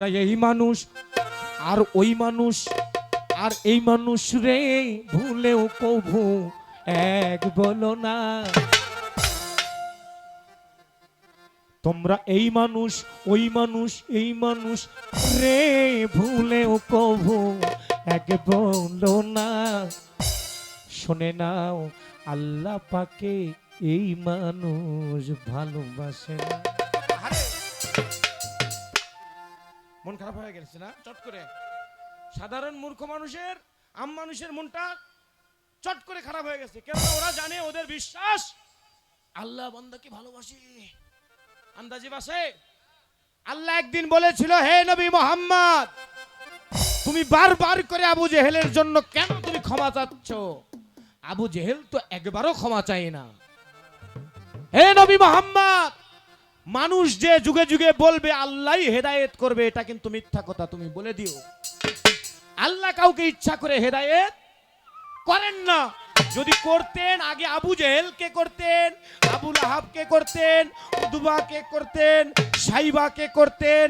তাই এই মানুষ, আর ওই মানুষ, আর এই মানুষ রে ভুলেও কভু এক বলো না। তোমরা এই মানুষ, ওই মানুষ, এই মানুষ রে ভুলেও কভু এক বলো না। শোনে নাও, আল্লাহ পাকে এই মানুষ ভালোবাসে না। মন খারাপ হয়ে গেছে না? চট করে। সাধারণ মূর্খ মানুষের, আম মানুষের মনটা চট করে খারাপ হয়ে গেছে। কেন ওরা জানে ওদের বিশ্বাস। আল্লাহ বান্দাকে ভালোবাসে। আন্দাজি বাসে। আল্লাহ একদিন বলেছিল, হে নবী মোহাম্মদ, তুমি বারবার করে আবু জেহেলের জন্য কেন তুমি ক্ষমা চাচ্ছ? আবু জেহেল তো একবারও ক্ষমা চাই না। হে নবী মোহাম্মদ মানুষ যে যুগে যুগে বলবে আল্লাহ হেদায়েত করবে এটা কিন্তু মিথ্যা কথা তুমি বলে দিও। আল্লাহ কাউকে ইচ্ছা করে হেদায়েত করেন না। যদি করতেন আগে আবু জেহেল কে করতেন আবুল লাহাব কে করতেন উদবা কে করতেন সাইবা কে করতেন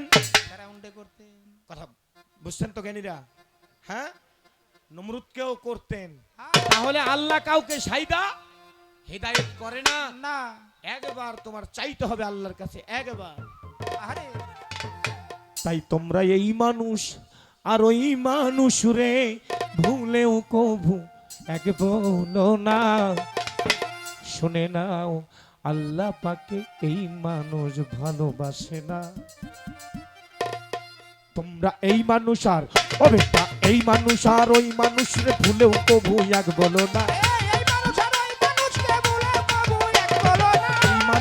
করতেন। কথা বুঝছেন তো জ্ঞানীরা? হ্যাঁ? নমরুদকেও করতেন। তাহলে আল্লাহ কাউকে সাইদা হেদায়েত করে না? না। একবার তোমার চাইতে হবে আল্লাহর কাছে, একবার। আরে তাই তোমরা এই মানুষ, আর ওই মানুষ রে ভুলেও কভু এক বলো না। শুনে নাও, আল্লাহ পাকে এই মানুষ ভালোবাসে না। তোমরা এই মানুষ আর এই মানুষ আর ওই মানুষ রে ভুলেও কভু এক বলো না।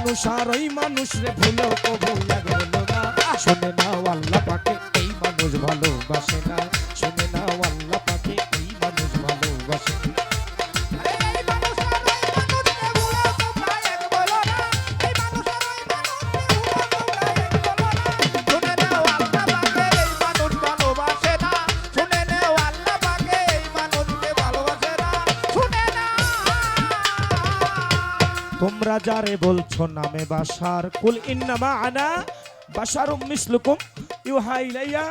মানুষ আর ওই মানুষ রে ভুলো কবু লাগল না শুনে তোমরা যারে বলছো নামে বাসার, কুল ইন্নামা আনা বাসারুম মিসলুকুম, ইউহা ইলাইয়া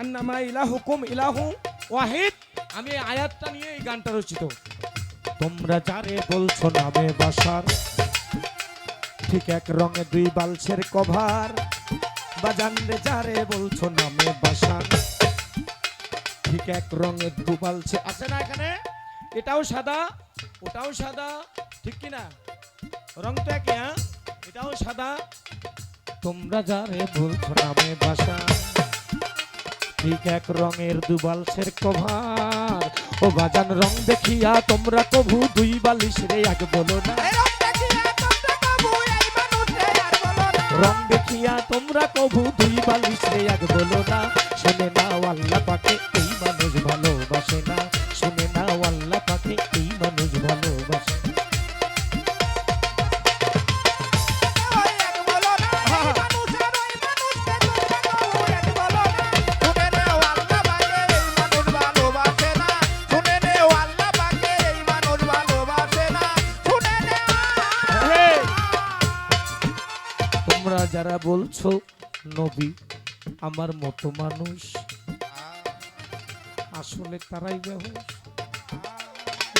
আন্নামা ইলাহুকুম ইলাহু ওয়াহিদ। আমি আয়াতটা নিয়ে এই গানটা রচিত। তোমরা যারে বলছো নামে বাসার, ঠিক এক রঙে দুই বালছের কভার, বাজান রে যারে বলছো নামে বাসার, ঠিক এক রঙে দু বালছে। আছে না এখানে? এটাও সাদা, ওটাও সাদা, ঠিক কি না রং হ্যাঁ? এটাও সাদা। তোমরা যারে বলছো নামে বাসা ঠিক এক রঙের দুবালসের কভার। ও বাজান রং দেখিয়া তোমরা কভু দুই বালিশ রে এক বলো না। রং দেখিয়া তোমরা না। কভু দুই বালিশ রে এক বলো না। শুনে নাও আল্লাহ পাকে যারা বলছো, নবী, আমার মতো মানুষ, আসলে তারাই বেহুশ।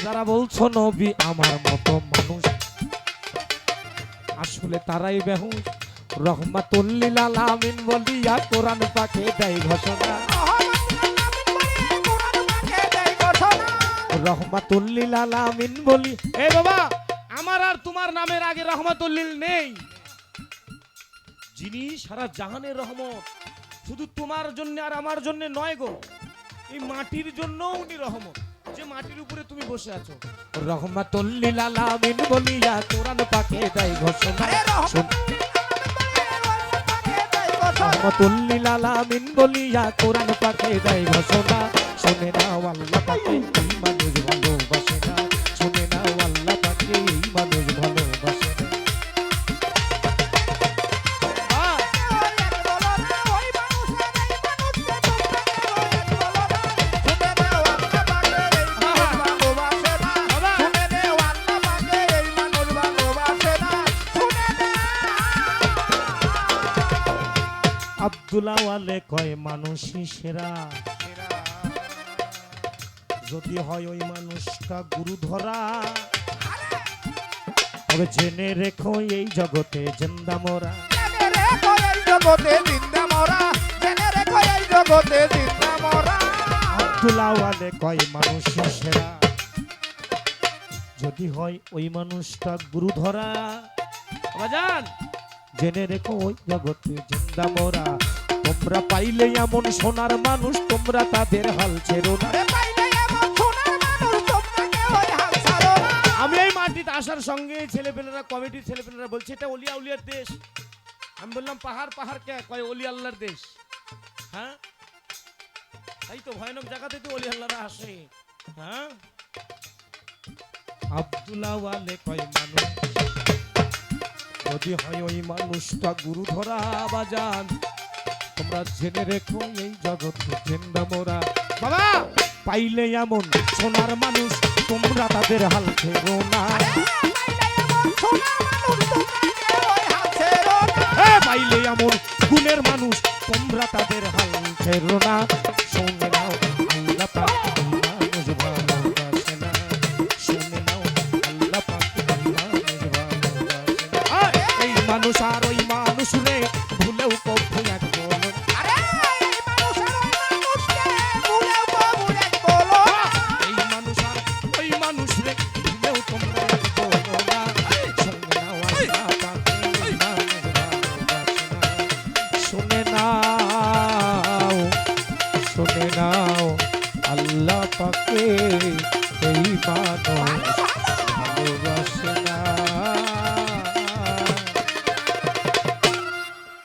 যারা বলছো, নবী, আমার মতো মানুষ, আসলে তারাই বেহুশ। রহমাতুল্লিল আলামিন বলিয়া কোরআন পাকে দেয় ঘোষণা। রহমাতুল্লিল আলামিন বলি, এ বাবা, আমার আর তোমার নামের আগে রহমতুল্লিল নেই। যিনি সারা জাহানের রহমত। শুধু তোমার জন্য আর আমার জন্য নয় গো এই মাটির জন্য উনি রহমত। যে মাটির উপরে তুমি বসে আছো। রহমাতুল্লিল আলামিন বলিয়া কোরআন পাকে দেয় ঘোষণা। শুন- রহমতুল্লিল আলামিন বলিয়া কোরআন পাকে দেয় ঘোষণা। শুনে নাও আল্লাহ পাকে। শুনে কয় মানুষই সেরা? যদি হয় ওই মানুষটা গুরু ধরা তবে জেনে রেখো এই জগতে জিন্দা মোরা। জেনে রেখো এই জগতে জিন্দা মরা জেনে রেখো এই জগতে জিন্দা মরা। কয় মানুষই সেরা? যদি হয় ওই মানুষটা গুরু ধরা জেনে রেখো ওই জগতে জিন্দা মোরা। তোমরা পাইলে এমন সোনার মানুষ তোমরা তাদের হাল ছেড়ো না। আমি এই মাটিতে আসার সঙ্গে ছেলেপেলেরা কমিটির ছেলেপেলেরা বলছে এটা অলিয়া উলিয়ার দেশ। আমি বললাম পাহাড় পাহাড় কে? কয় অলি আল্লাহর দেশ। হ্যাঁ? তাই তো ভয়ানক জায়গাতে তো অলি আল্লাহরা আসে। হ্যাঁ? আব্দুল্লাওয়ালে কয় মানুষ যদি হয় ওই মানুষটা গুরু ধরা বাজান তোমরা জেনে রেখো এই জগৎ জেন্দা মোরা। বাবা! পাইলে এমন সোনার মানুষ তোমরা তাদের হাল ছেড়ো না। পাইলে এমন এ পাইলে এমন গুণের মানুষ তোমরা তাদের হাল ফেরো না শুনে নাও আল্লাহ পাকে এই মানো